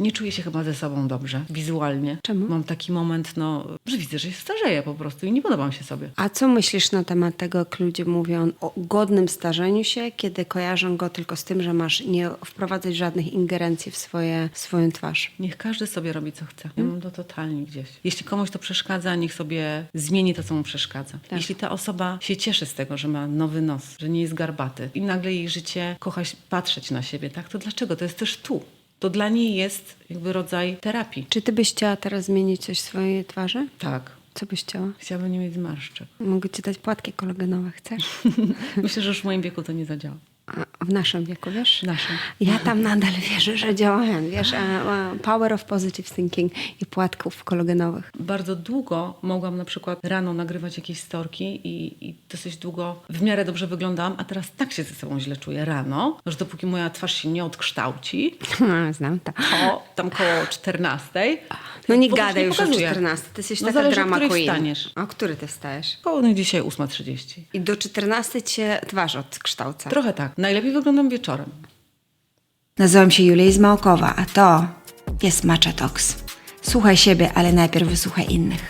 Nie czuję się chyba ze sobą dobrze, wizualnie. Czemu? Mam taki moment, no, że widzę, że się starzeję po prostu i nie podobam się sobie. A co myślisz na temat tego, jak ludzie mówią o godnym starzeniu się, kiedy kojarzą go tylko z tym, że masz nie wprowadzać żadnych ingerencji w, swoje, w swoją twarz? Niech każdy sobie robi, co chce. Ja mam to totalnie gdzieś. Jeśli komuś to przeszkadza, niech sobie zmieni to, co mu przeszkadza. Jeśli ta osoba się cieszy z tego, że ma nowy nos, że nie jest garbaty i nagle jej życie kocha patrzeć na siebie, tak? To dlaczego? To jest też tu. To dla niej jest jakby rodzaj terapii. Czy ty byś chciała teraz zmienić coś w swojej twarzy? Tak. Co byś chciała? Chciałabym nie mieć zmarszczek. Mogę ci dać płatki kolagenowe, chcesz? Myślę, że już w moim wieku to nie zadziała. W naszym wieku, wiesz? W naszym. Ja tam nadal wierzę, że działają, wiesz, power of positive thinking i płatków kolagenowych. Bardzo długo mogłam na przykład rano nagrywać jakieś storki i, i dosyć długo w miarę dobrze wyglądałam, a teraz tak się ze sobą źle czuję rano, że dopóki moja twarz się nie odkształci, Znam to. to tam koło 14. No nie gadaj już o pokazuję. 14. Ty jesteś No taka zależy, o drama queen. wstaniesz. O który ty wstajesz? Koło no dzisiaj 8.30. I do 14 cię twarz odkształca. Trochę tak. Najlepiej wyglądam wieczorem. Nazywam się Julia Izmałkowa, a to jest Matcha Talks. Słuchaj siebie, ale najpierw wysłuchaj innych.